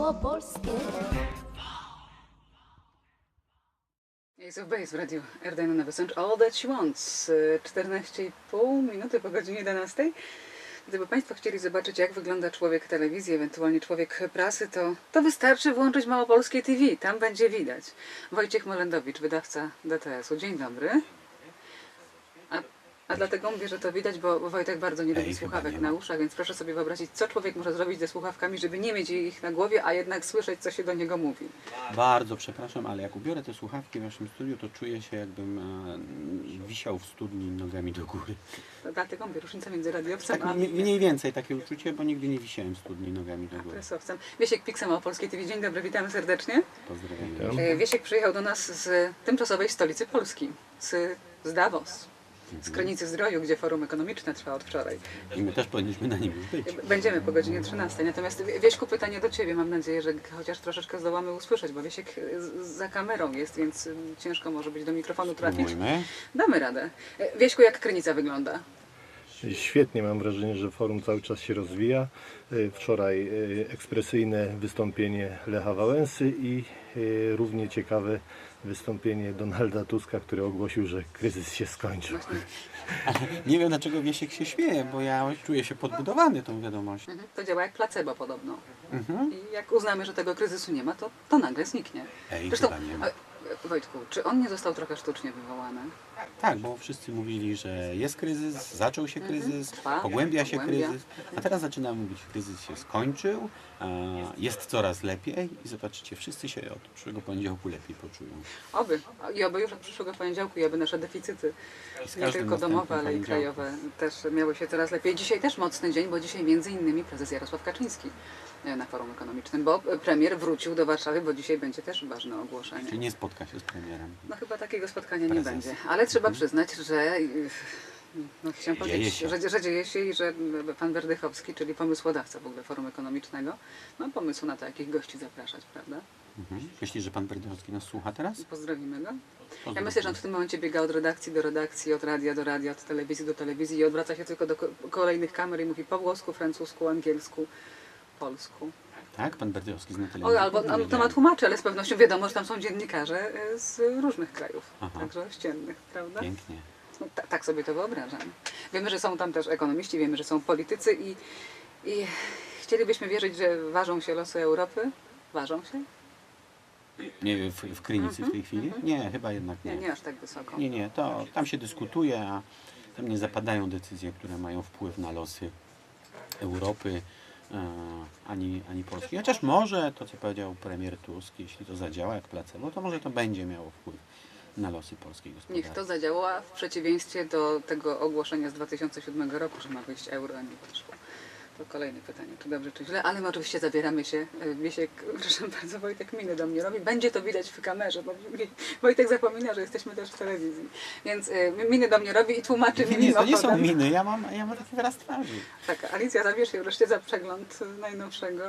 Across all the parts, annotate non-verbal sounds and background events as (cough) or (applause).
małopolskie. Ace of Base w radiu RDN Nowy Sącz. All That She Wants. y, 14,5 minuty po godzinie 11. Gdyby Państwo chcieli zobaczyć, jak wygląda człowiek telewizji, ewentualnie człowiek prasy, to, to wystarczy włączyć Małopolskie TV. Tam będzie widać. Wojciech Molendowicz, wydawca DTS-u. Dzień dobry. A, dlatego mówię, że to widać, bo Wojtek bardzo nie lubi Ej, słuchawek na uszach, więc proszę sobie wyobrazić, co człowiek może zrobić ze słuchawkami, żeby nie mieć ich na głowie, a jednak słyszeć, co się do niego mówi. Bardzo przepraszam, ale jak ubiorę te słuchawki w waszym studiu, to czuję się jakbym e, wisiał w studni nogami do góry. To Dlatego mówię, różnica między radiowcem Tak a mniej więcej takie uczucie, bo nigdy nie wisiałem w studni nogami do góry. presowcem. Wiesiek Piksem o Polskiej TV. Dzień dobry, witamy serdecznie. Pozdrawiam. E, Wiesiek przyjechał do nas z tymczasowej stolicy Polski, z, z Davos, z Kronicy Zdroju, gdzie forum ekonomiczne trwa od wczoraj. I my też powinniśmy na nim już być. Będziemy po godzinie 13. Natomiast Wie- Wieśku, pytanie do Ciebie. Mam nadzieję, że chociaż troszeczkę zdołamy usłyszeć, bo Wiesiek z- za kamerą jest, więc e, ciężko może być do mikrofonu trafić. Spróbujmy. Damy radę. Wieśku, jak Krynica wygląda? Świetnie, mam wrażenie, że forum cały czas się rozwija. Y, Wczoraj y, ekspresyjne wystąpienie Lecha Wałęsy i y, równie ciekawe wystąpienie Donalda Tuska, który ogłosił, że kryzys się skończył. Właśnie Nie wiem dlaczego Wiesiek się śmieje, bo ja czuję się podbudowany tą wiadomością. mhm. to działa jak placebo podobno. Mhm. I jak uznamy, że tego kryzysu nie ma, to, to nagle zniknie. Ej, Zresztą, chyba nie ma. Wojtku, czy on nie został trochę sztucznie wywołany? Tak, bo wszyscy mówili, że jest kryzys, zaczął się kryzys, Trwa, pogłębia się pogłębia. kryzys, a teraz zaczyna mówić, kryzys się skończył, a jest coraz lepiej i zobaczycie, wszyscy się od przyszłego poniedziałku lepiej poczują. Oby. I oby już od przyszłego poniedziałku i oby nasze deficyty, nie tylko domowe, ale i krajowe, też miały się coraz lepiej. Dzisiaj też mocny dzień, bo dzisiaj między innymi prezes Jarosław Kaczyński e, na forum ekonomicznym, bo premier wrócił do Warszawy, bo dzisiaj będzie też ważne ogłoszenie. Czyli nie spotka się z premierem. No chyba takiego spotkania nie Prezes. będzie. Ale trzeba przyznać, że y, no, chciałam powiedzieć. Że, że dzieje się i że pan Werdychowski, czyli pomysłodawca w ogóle forum ekonomicznego, ma pomysł na to, jakich gości zapraszać, prawda? Mhm. Myślisz, że pan Berdowski nas słucha teraz? Pozdrowimy go. Ja myślę, że on w tym momencie biega od redakcji do redakcji, od radia do radia, od telewizji do telewizji i odwraca się tylko do ko- kolejnych kamer i mówi po włosku, francusku, angielsku, polsku. Tak, pan Berdowski zna O, telewizję. albo ma wiedziałem. tłumaczy, ale z pewnością wiadomo, że tam są dziennikarze e, z różnych krajów, Aha. także ościennych, prawda? Pięknie. No, ta, tak sobie to wyobrażam. Wiemy, że są tam też ekonomiści, wiemy, że są politycy i, i chcielibyśmy wierzyć, że ważą się losy Europy. Ważą się? Nie, w, w Krynicy w tej chwili? Nie, chyba jednak Nie, nie. nie aż tak wysoko. Nie, nie, to tam się dyskutuje, a tam nie zapadają decyzje, które mają wpływ na losy Europy ani, ani Polski. Chociaż może to, co powiedział premier Tusk, jeśli to zadziała jak placebo, to może to będzie miało wpływ na losy polskiej gospodarki. Niech to zadziała w przeciwieństwie do tego ogłoszenia z 2007 roku, że ma wyjść euro, a nie wyszło. To kolejne pytanie, czy dobrze, czy źle, ale my oczywiście zabieramy się. e, Wiesiek, (laughs) proszę bardzo, Wojtek miny do mnie robi. Będzie to widać w kamerze, bo Wojtek zapomina, że jesteśmy też w telewizji. Więc e, miny do mnie robi i tłumaczy mi Nie, to nie są miny, ja mam, ja mam taki wyraz twarzy. Tak, Alicja, zabierz się wreszcie za przegląd najnowszego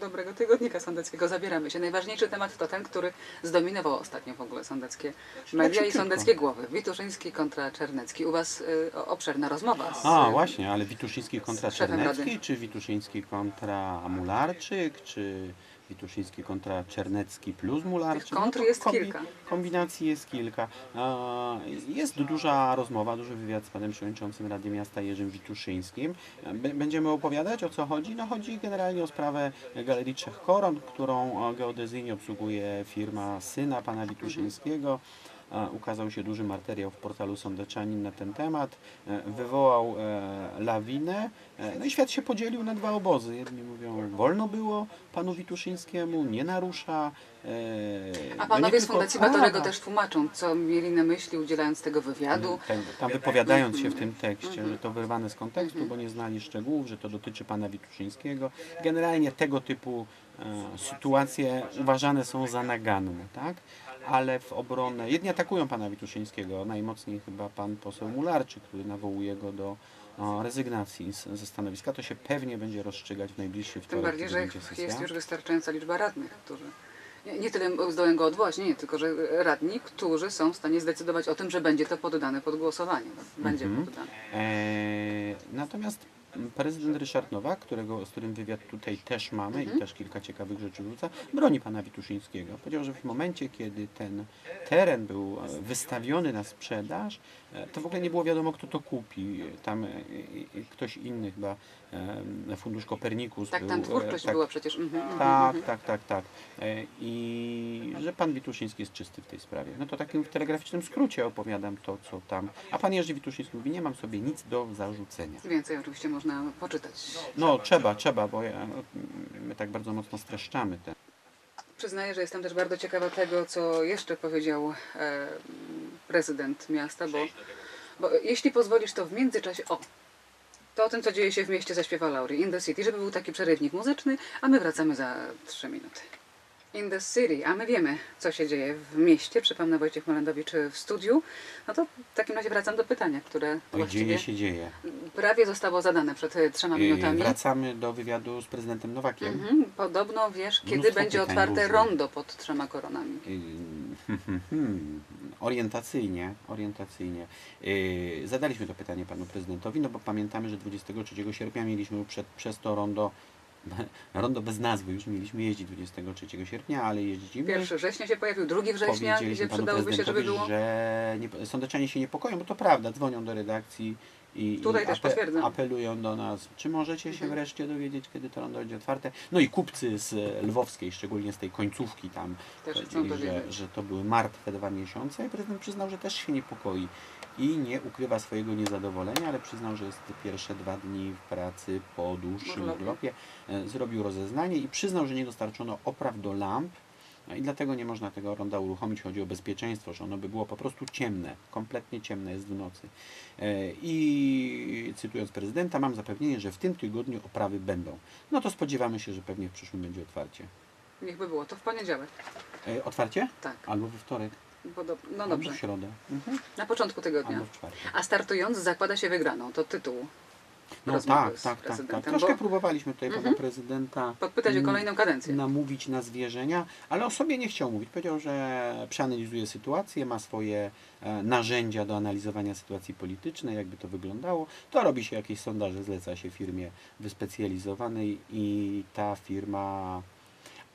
dobrego tygodnika sądeckiego. Zabieramy się. Najważniejszy temat to ten, który zdominował ostatnio w ogóle sądeckie media i sądeckie głowy. Wituszyński kontra Czernecki. U Was o- obszerna rozmowa. Z, A, właśnie, ale Wituszyński kontra Czernecki. Czy Wituszyński kontra Mularczyk, czy Wituszyński kontra Czernecki plus Mularczyk? Tych kontr jest kilka. Kombinacji jest kilka. Jest duża rozmowa, duży wywiad z panem przewodniczącym Rady Miasta Jerzym Wituszyńskim. Będziemy opowiadać o co chodzi? No chodzi generalnie o sprawę Galerii Trzech Koron, którą geodezyjnie obsługuje firma syna pana Wituszyńskiego. E, Ukazał się duży materiał w portalu Sądeczanin na ten temat. E, Wywołał e, lawinę. E, No i świat się podzielił na dwa obozy. Jedni mówią, wolno było panu Wituszyńskiemu, nie narusza. A no panowie nie z Fundacji. Batorego też tłumaczą, co mieli na myśli udzielając tego wywiadu. Tam, tam wypowiadając się w tym tekście, że to wyrwane z kontekstu, bo nie znali szczegółów, że to dotyczy pana Wituszyńskiego. Generalnie tego typu sytuacje uważane są za naganne, tak? Ale w obronę, jedni atakują pana Wituszyńskiego, najmocniej chyba pan poseł Mularczyk, który nawołuje go do o, rezygnacji z, ze stanowiska. To się pewnie będzie rozstrzygać w najbliższy Tym wtorek, bardziej, kiedy że jest już wystarczająca liczba radnych, którzy. Nie, nie tyle zdołają go odwołać, nie, nie, tylko że radni, którzy są w stanie zdecydować o tym, że będzie to poddane pod głosowanie. Będzie Mhm. poddane. E, natomiast prezydent Ryszard Nowak, którego, z którym wywiad tutaj też mamy Mhm. i też kilka ciekawych rzeczy wrzuca, broni pana Wituszyńskiego. Powiedział, że w momencie, kiedy ten teren był e, wystawiony na sprzedaż, e, to w ogóle nie było wiadomo, kto to kupi. Tam e, ktoś inny chyba, Fundusz Kopernikus Tak, był. tam e, twórczość tak, była przecież. Mhm, mhm, tak, mhm. tak, tak, tak. E, I że pan Wituszyński jest czysty w tej sprawie. No to takim w telegraficznym skrócie opowiadam to, co tam. A pan Jerzy Wituszyński mówi, nie mam sobie nic do zarzucenia. Więcej oczywiście można poczytać. No trzeba, trzeba, bo ja, my tak bardzo mocno streszczamy te. Przyznaję, że jestem też bardzo ciekawa tego, co jeszcze powiedział e, prezydent miasta, bo, bo jeśli pozwolisz, to w międzyczasie. O! To o tym, co dzieje się w mieście, zaśpiewa Laurie. In the City, żeby był taki przerywnik muzyczny, a my wracamy za 3 minuty. In the City, a my wiemy, co się dzieje w mieście. Przypomnę Wojciech Malendowicz w studiu. No to w takim razie wracam do pytania, które Oj, dzieje się dzieje. prawie zostało zadane przed trzema minutami. Wracamy do wywiadu z prezydentem Nowakiem. Mhm. Podobno wiesz, kiedy Mnóstwo będzie pytań otwarte różnych. rondo pod trzema koronami. Ym, hmm, hmm, Orientacyjnie, orientacyjnie. Yy, Zadaliśmy to pytanie panu prezydentowi, no bo pamiętamy, że 23 sierpnia mieliśmy przed, przez to rondo, (laughs) rondo bez nazwy, już mieliśmy jeździć 23 sierpnia, ale jeździmy. 1 września się pojawił, 2 września, gdzie przydałoby się, żeby było. że nie, sądeczanie się niepokoją, bo to prawda, dzwonią do redakcji i, Tutaj i też potwierdzam. apelują do nas, czy możecie się Mhm. wreszcie dowiedzieć, kiedy to rondo będzie otwarte. No i kupcy z lwowskiej, szczególnie z tej końcówki tam, powiedzieli, że, że to były martwe dwa miesiące i prezydent przyznał, że też się niepokoi i nie ukrywa swojego niezadowolenia, ale przyznał, że jest te pierwsze dwa dni w pracy po dłuższym Urlopie. urlopie. E, Zrobił rozeznanie i przyznał, że nie dostarczono opraw do lamp, no i dlatego nie można tego ronda uruchomić. Chodzi o bezpieczeństwo, że ono by było po prostu ciemne, kompletnie ciemne jest w nocy. E, I cytując prezydenta, mam zapewnienie, że w tym tygodniu oprawy będą. No to spodziewamy się, że pewnie w przyszłym będzie otwarcie. Niech by było. To w poniedziałek. E, Otwarcie? Tak. Albo we wtorek, Podob... No albo dobrze. w środę, mhm. Na początku tygodnia. albo w czwartek. A startując zakłada się wygraną. To tytuł. No tak, tak, tak, tak. prezydentem, Troszkę bo- próbowaliśmy tutaj pana Mhm. prezydenta Podpytać o mm, kolejną kadencję. namówić na zwierzenia, ale o sobie nie chciał mówić. Powiedział, że przeanalizuje sytuację, ma swoje e, narzędzia do analizowania sytuacji politycznej, jakby to wyglądało. To robi się jakieś sondaże, zleca się firmie wyspecjalizowanej i ta firma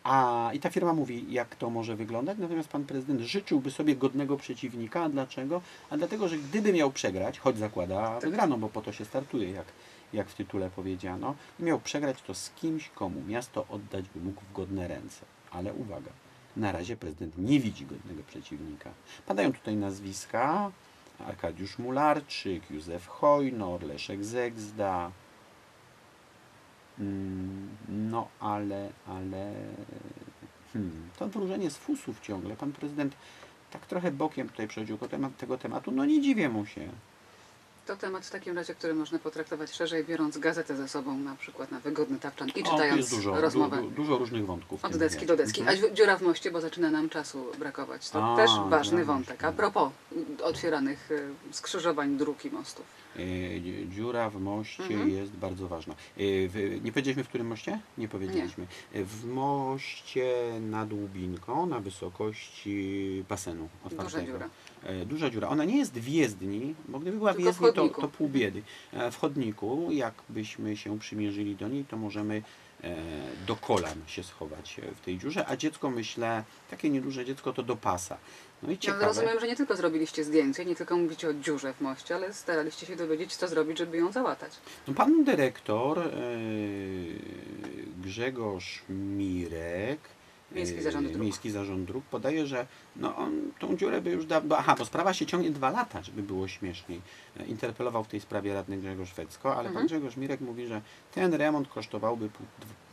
a i ta firma mówi, jak to może wyglądać, natomiast pan prezydent życzyłby sobie godnego przeciwnika. A dlaczego? A dlatego, że gdyby miał przegrać, choć zakłada wygraną, bo po to się startuje, jak, jak w tytule powiedziano, miał przegrać to z kimś, komu miasto oddać by mógł w godne ręce. Ale uwaga, na razie prezydent nie widzi godnego przeciwnika. Padają tutaj nazwiska Arkadiusz Mularczyk, Józef Hojnor, Leszek Zegzda, No ale, ale hmm, to wróżenie z fusów ciągle. Pan prezydent tak trochę bokiem tutaj przechodził tego tematu. No nie dziwię mu się. To temat w takim razie, który można potraktować szerzej, biorąc gazetę ze sobą na przykład na wygodny tapczan i O, czytając jest dużo, rozmowę. Du, du, dużo różnych wątków. Od deski do deski. Mhm. A dziu- dziura w moście, bo zaczyna nam czasu brakować. To A, też ważny wątek. A propos otwieranych y, skrzyżowań dróg i mostów. E, Dziura w moście Mhm. jest bardzo ważna. E, w- Nie powiedzieliśmy w którym moście? Nie powiedzieliśmy. E, W moście nad Łubinką na wysokości basenu otwartego. Duża dziura. E, Duża dziura. Ona nie jest w jezdni, bo gdyby była w Tylko w jezdni, to, to pół biedy. E, W chodniku, jakbyśmy się przymierzyli do niej, to możemy e, do kolan się schować w tej dziurze, a dziecko, myślę, takie nieduże dziecko to do pasa. No i Ja ciekawe. rozumiem, że nie tylko zrobiliście zdjęcie, nie tylko mówicie o dziurze w moście, ale staraliście się dowiedzieć, co zrobić, żeby ją załatać. No, pan dyrektor Grzegorz Mirek, Miejski Zarząd Dróg. Miejski Zarząd Dróg podaje, że no, on tą dziurę by już dawno... Aha, bo sprawa się ciągnie dwa lata, żeby było śmieszniej. Interpelował w tej sprawie radny Grzegorz Fecko, ale Mhm. pan Grzegorz Mirek mówi, że ten remont kosztowałby pół,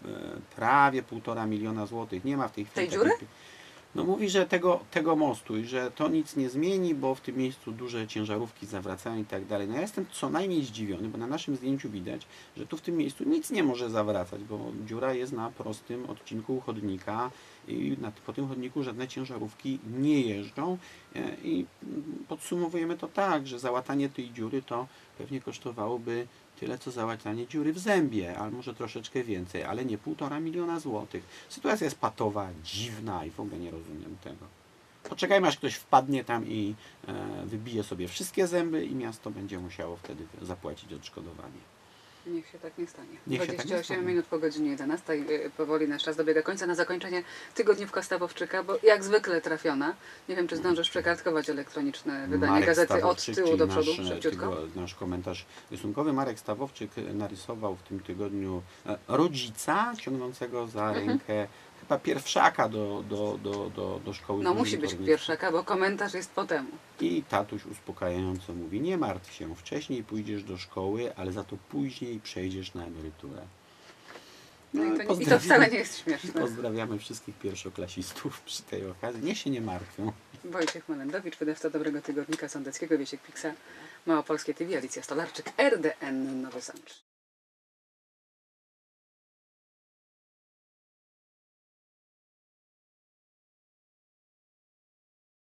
e, prawie półtora miliona złotych. Nie ma w tej chwili... Tej takiej- dziury? No mówi, że tego, tego mostu i że to nic nie zmieni, bo w tym miejscu duże ciężarówki zawracają i tak dalej. No ja jestem co najmniej zdziwiony, bo na naszym zdjęciu widać, że tu w tym miejscu nic nie może zawracać, bo dziura jest na prostym odcinku chodnika i na, po tym chodniku żadne ciężarówki nie jeżdżą E, i mm, podsumowujemy to tak, że załatanie tej dziury to pewnie kosztowałoby tyle co załatanie dziury w zębie, albo może troszeczkę więcej, ale nie półtora miliona złotych. Sytuacja jest patowa, dziwna i w ogóle nie rozumiem tego. Poczekajmy aż ktoś wpadnie tam i e, wybije sobie wszystkie zęby i miasto będzie musiało wtedy zapłacić odszkodowanie. Niech się tak nie stanie. Niech się tak nie 28 stanie. minut po godzinie 11. y, Powoli nasz czas dobiega końca. Na zakończenie tygodniówka Stawowczyka, bo jak zwykle trafiona. Nie wiem, czy zdążysz przekartkować elektroniczne wydanie Marek gazety od tyłu do przodu, nasz, szybciutko. tygo- nasz komentarz rysunkowy. Marek Stawowczyk narysował w tym tygodniu e, rodzica ciągnącego za Mhm. rękę chyba pierwszaka do, do, do, do, do szkoły. No musi być pierwszaka, bo komentarz jest po temu. I tatuś uspokajająco mówi, nie martw się, wcześniej pójdziesz do szkoły, ale za to później przejdziesz na emeryturę. No i, to, nie- i to wcale nie jest śmieszne. (laughs) Pozdrawiamy wszystkich pierwszoklasistów (laughs) przy tej okazji. Niech się nie martwią. Wojciech Malendowicz, wydawca Dobrego Tygodnika Sądeckiego, Wiesiek Piksa, Małopolskie TV, Alicja Stolarczyk, RDN Nowy Sącz.